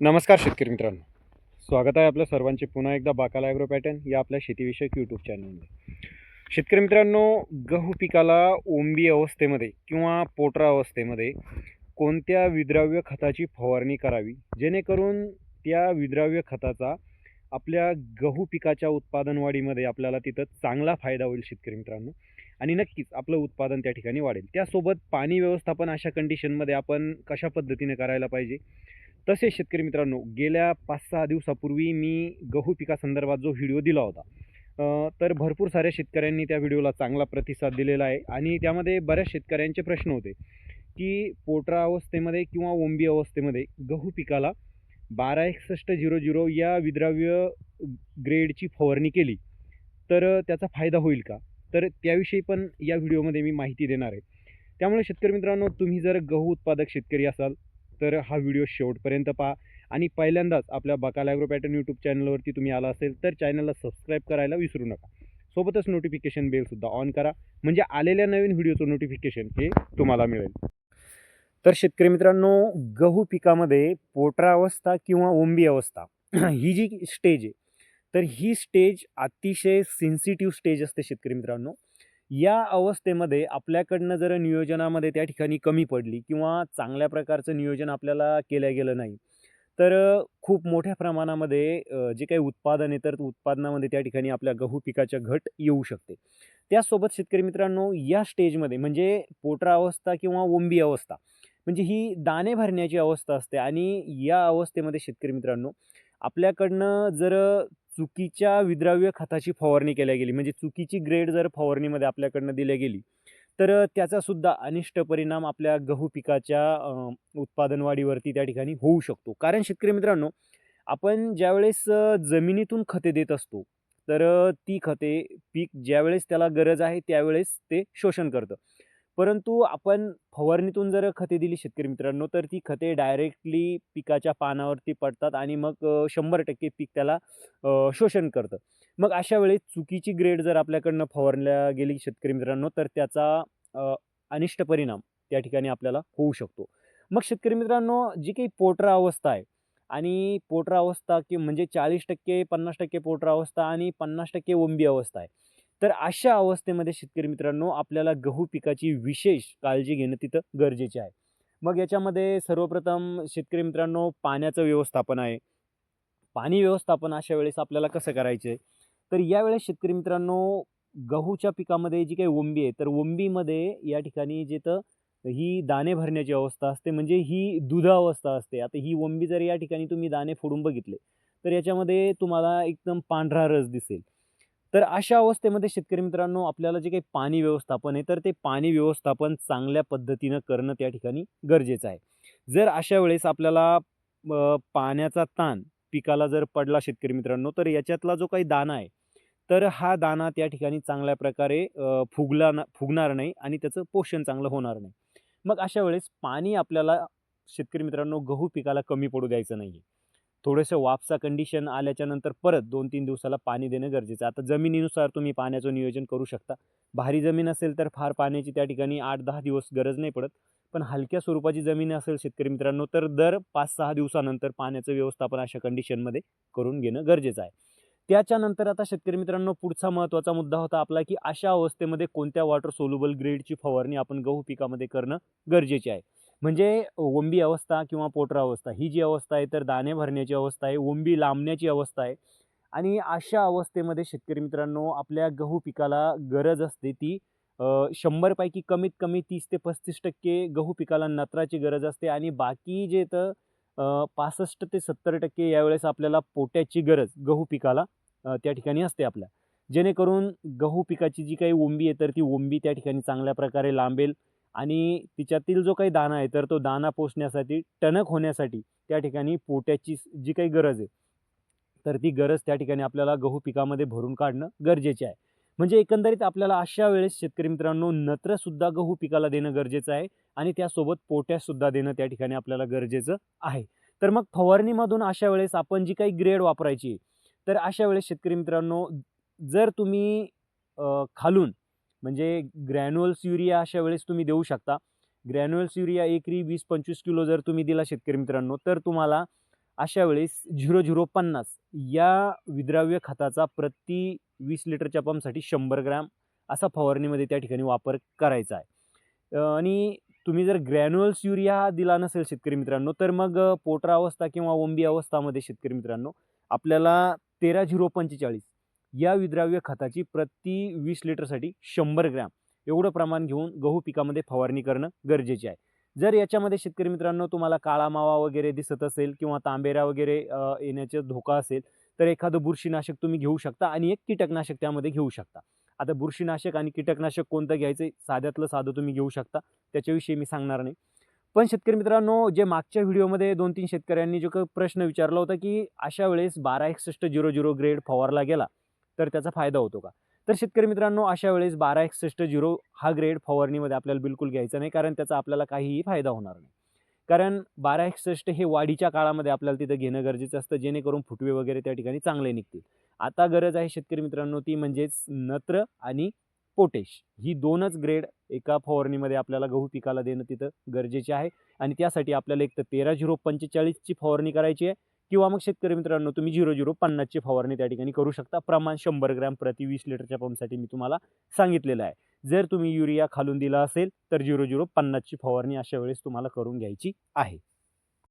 नमस्कार शेतकरी मित्रांनो. स्वागत आहे आपल्या सर्वांचे. पुन्हा एकदा बाकाला ॲग्रो पॅटर्न या आपल्या शेतीविषयक यूट्यूब चॅनलमध्ये शेतकरी मित्रांनो गहू पिकाला ओंबी अवस्थेमध्ये किंवा पोटरा अवस्थेमध्ये कोणत्या विद्राव्य खताची फवारणी करावी? जेणेकरून त्या विद्राव्य खताचा आपल्या गहू पिकाच्या उत्पादन वाढीमध्ये आपल्याला तिथं चांगला फायदा होईल शेतकरी मित्रांनो. आणि नक्कीच आपलं उत्पादन त्या ठिकाणी वाढेल. त्यासोबत पाणी व्यवस्थापन अशा कंडिशनमध्ये आपण कशा पद्धतीने करायला पाहिजे? तसेच शेतकरी मित्रांनो गेल्या पाच सहा दिवसापूर्वी मी गहू पिकासंदर्भात जो व्हिडिओ दिला होता तर भरपूर साऱ्या शेतकऱ्यांनी त्या व्हिडिओला चांगला प्रतिसाद दिलेला आहे. आणि त्यामध्ये बऱ्याच शेतकऱ्यांचे प्रश्न होते की पोटरा अवस्थेमध्ये किंवा ओंबी अवस्थेमध्ये गहू पिकाला बारा एकसष्ट झिरो झिरो या विद्राव्य ग्रेडची फवारणी केली तर त्याचा फायदा होईल का? तर त्याविषयी पण या व्हिडिओमध्ये मी माहिती देणार आहे. त्यामुळे शेतकरी मित्रांनो तुम्ही जर गहू उत्पादक शेतकरी असाल तर हा व्हिडिओ शेवटपर्यंत पहा. आणि पहिल्यांदाच आपल्या बकाल ॲग्रो पॅटर्न यूट्यूब चॅनलवरती तुम्ही आला असेल तर चॅनलला सबस्क्राईब करायला विसरू नका. सोबतच नोटिफिकेशन बेलसुद्धा ऑन करा. म्हणजे आलेल्या नवीन व्हिडिओचं नोटिफिकेशन हे तुम्हाला मिळेल. तर शेतकरी मित्रांनो गहू पिकामध्ये पोटरा अवस्था किंवा ओंबी अवस्था ही जी स्टेज आहे तर ही स्टेज अतिशय सेन्सिटिव्ह स्टेज असते शेतकरी मित्रांनो. या अवस्थेमध्ये आपल्याकडनं जर नियोजनामध्ये त्या ठिकाणी कमी पडली किंवा चांगल्या प्रकारचं नियोजन आपल्याला केलं गेलं नाही तर खूप मोठ्या प्रमाणामध्ये जे काही उत्पादन आहे तर उत्पादनामध्ये त्या ठिकाणी आपल्या गहू पिकाच्या घट येऊ शकते. त्याचसोबत शेतकरी मित्रांनो या स्टेजमध्ये म्हणजे पोटरा अवस्था किंवा ओंबी अवस्था म्हणजे ही दाणे भरण्याची अवस्था असते आणि या अवस्थेमध्ये शेतकरी मित्रांनो आपल्याकडनं जर चुकीच्या विद्राव्य खताची फवारणी केल्या गेली. म्हणजे चुकीची ग्रेड जर फवारणीमध्ये आपल्याकडनं दिल्या गेली तर त्याचासुद्धा अनिष्ट परिणाम आपल्या गहू पिकाच्या उत्पादन वाढीवरती त्या ठिकाणी होऊ शकतो. कारण शेतकरी मित्रांनो आपण ज्यावेळेस जमिनीतून खते देत असतो तर ती खते पीक ज्यावेळेस त्याला गरज आहे त्यावेळेस ते शोषण करतं. परंतु आपण फवारणीतून जर खते दिली शेतकरी मित्रांनो तर ती खते डायरेक्टली पिकाच्या पानावरती पडतात आणि मग शंभर टक्के पीक त्याला शोषण करतं. मग अशा वेळेस चुकीची ग्रेड जर आपल्याकडनं फवारल्या गेली शेतकरी मित्रांनो तर त्याचा अनिष्ट परिणाम त्या ठिकाणी आपल्याला होऊ शकतो. मग शेतकरी मित्रांनो जी काही पोटरा अवस्था आहे आणि पोटरा अवस्था की म्हणजे चाळीस टक्के पन्नास टक्के पोटरा अवस्था आणि पन्नास टक्के ओंबी अवस्था आहे तर अशा अवस्थेमध्ये शेतकरी मित्रांनो आपल्याला गहू पिकाची विशेष काळजी घेणं तिथं गरजेचे आहे. मग याच्यामध्ये सर्वप्रथम शेतकरी मित्रांनो पाण्याचं व्यवस्थापन आहे. पाणी व्यवस्थापन अशा वेळेस आपल्याला कसं करायचं? आहे तर यावेळेस शेतकरी मित्रांनो गहूच्या पिकामध्ये जी काही ओंबी आहे तर ओंबीमध्ये या ठिकाणी जिथं ही दाणे भरण्याची अवस्था असते म्हणजे ही दुधावस्था असते. आता ही ओंबी जर या ठिकाणी तुम्ही दाणे फोडून बघितले तर याच्यामध्ये तुम्हाला एकदम पांढरा रस दिसेल. तर अशा अवस्थेमध्ये शेतकरी मित्रांनो आपल्याला जे काही पाणी व्यवस्थापन आहे तर ते पाणी व्यवस्थापन चांगल्या पद्धतीनं करणं त्या ठिकाणी गरजेचं आहे. जर अशा वेळेस आपल्याला पाण्याचा ताण पिकाला जर पडला शेतकरी मित्रांनो तर याच्यातला जो काही दाना आहे तर हा दाना त्या ठिकाणी चांगल्या प्रकारे फुगला ना फुगणार नाही आणि त्याचं पोषण चांगलं होणार नाही. मग अशा वेळेस पाणी आपल्याला शेतकरी मित्रांनो गहू पिकाला कमी पडू द्यायचं नाही आहे थोडंसं वापसा कंडिशन आल्याच्यानंतर परत दोन तीन दिवसाला पाणी देणं गरजेचं आहे. आता जमिनीनुसार तुम्ही पाण्याचं नियोजन करू शकता. भारी जमीन असेल तर फार पाण्याची त्या ठिकाणी आठ दहा दिवस गरज नाही पडत. पण हलक्या स्वरूपाची जमीन असेल शेतकरी मित्रांनो तर दर पाच सहा दिवसानंतर पाण्याचं व्यवस्थापन अशा कंडिशनमध्ये करून घेणं गरजेचं आहे. त्याच्यानंतर आता शेतकरी मित्रांनो पुढचा महत्त्वाचा मुद्दा होता आपला की अशा अवस्थेमध्ये कोणत्या वॉटर सोल्युबल ग्रेडची फवारणी आपण गहू पिकामध्ये करणं गरजेचे आहे. म्हणजे ओंबी अवस्था किंवा पोटरा अवस्था ही जी अवस्था आहे तर दाणे भरण्याची अवस्था आहे ओंबी लांबण्याची अवस्था आहे. आणि अशा अवस्थेमध्ये शेतकरी मित्रांनो आपल्या गहू पिकाला गरज असते ती शंभरपैकी कमीत कमी तीस ते पस्तीस टक्के गहू पिकाला नत्राची गरज असते आणि बाकी जे तर पासष्ट ते सत्तर टक्के यावेळेस आपल्याला पोट्याची गरज गहू पिकाला त्या ठिकाणी असते आपल्या. जेणेकरून गहू पिकाची जी काही ओंबी आहे तर ती ओंबी त्या ठिकाणी चांगल्या प्रकारे लांबेल. आणि तिच्यातील जो काही दाणा आहे तर तो दाणा पोचण्यासाठी टणक होण्यासाठी त्या ठिकाणी पोट्याची जी काही गरज आहे तर ती गरज त्या ठिकाणी आपल्याला गहू पिकामध्ये भरून काढणं गरजेचे आहे. म्हणजे एकंदरीत आपल्याला अशा वेळेस शेतकरी मित्रांनो नत्रसुद्धा गहू पिकाला देणं गरजेचं आहे आणि त्यासोबत पोट्यासुद्धा देणं त्या ठिकाणी आपल्याला गरजेचं आहे. तर मग फवारणीमधून अशा वेळेस आपण जी काही ग्रेड वापरायची तर अशा वेळेस शेतकरी मित्रांनो जर तुम्ही खालून म्हणजे ग्रॅन्युअल्स युरिया अशा वेळेस तुम्ही देऊ शकता. ग्रॅन्युअल्स युरिया एकरी वीस पंचवीस किलो जर तुम्ही दिला शेतकरी मित्रांनो तर तुम्हाला अशा वेळेस झिरो झिरो पन्नास या विद्राव्य खताचा प्रति वीस लिटरच्या पंपसाठी शंभर ग्रॅम असा फवारणीमध्ये त्या ठिकाणी वापर करायचा आहे. आणि तुम्ही जर ग्रॅन्युअल्स युरिया दिला नसेल शेतकरी मित्रांनो तर मग पोटरा अवस्था किंवा ओंबी अवस्थामध्ये शेतकरी मित्रांनो आपल्याला तेरा झिरो पंचेचाळीस या विद्राव्य खताची प्रति वीस लिटरसाठी शंभर ग्रॅम. एवढं प्रमाण घेऊन गहू पिकामध्ये फवारणी करणं गरजेचे आहे. जर याच्यामध्ये शेतकरी मित्रांनो तुम्हाला काळा मावा वगैरे दिसत असेल किंवा तांबेरा वगैरे येण्याचा धोका असेल तर एखादं बुरशीनाशक तुम्ही घेऊ शकता आणि एक कीटकनाशक त्यामध्ये घेऊ शकता. आता बुरशीनाशक आणि कीटकनाशक कोणतं घ्यायचं साध्यातलं साधं तुम्ही घेऊ शकता. त्याच्याविषयी मी सांगणार नाही. पण शेतकरी मित्रांनो जे मागच्या व्हिडिओमध्ये दोन तीन शेतकऱ्यांनी जो काही प्रश्न विचारला होता की अशा वेळेस बारा एकसष्ट झिरो झिरो ग्रेड फवारला गेला. तर त्याचा फायदा होतो का? तर शेतकरी मित्रांनो अशा वेळेस बारा एकसष्ट झिरो हा ग्रेड फवारणीमध्ये आपल्याला बिलकुल घ्यायचा नाही कारण त्याचा आपल्याला काहीही फायदा होणार नाही. कारण बारा एकसष्ट हे वाढीच्या काळामध्ये आपल्याला तिथं घेणं गरजेचं असतं जेणेकरून फुटवे वगैरे त्या ठिकाणी चांगले निघतील. आता गरज आहे शेतकरी मित्रांनो ती म्हणजेच नत्र आणि पोटेश. ही दोनच ग्रेड एका फवारणीमध्ये आपल्याला गहू पिकाला देणं तिथं गरजेचे आहे. आणि त्यासाठी आपल्याला एक तर तेरा झिरो पंचेचाळीसची फवारणी करायची आहे किंवा मग शेतकरी मित्रांनो तुम्ही झिरो झिरो पन्नासची फवारणी त्या ठिकाणी करू शकता. प्रमाण शंभर ग्रॅम प्रति वीस लिटरच्या पंपसाठी मी तुम्हाला सांगितलेलं आहे. जर तुम्ही युरिया खालून दिला असेल तर झिरो झिरो पन्नासची फवारणी अशा वेळेस तुम्हाला करून घ्यायची आहे.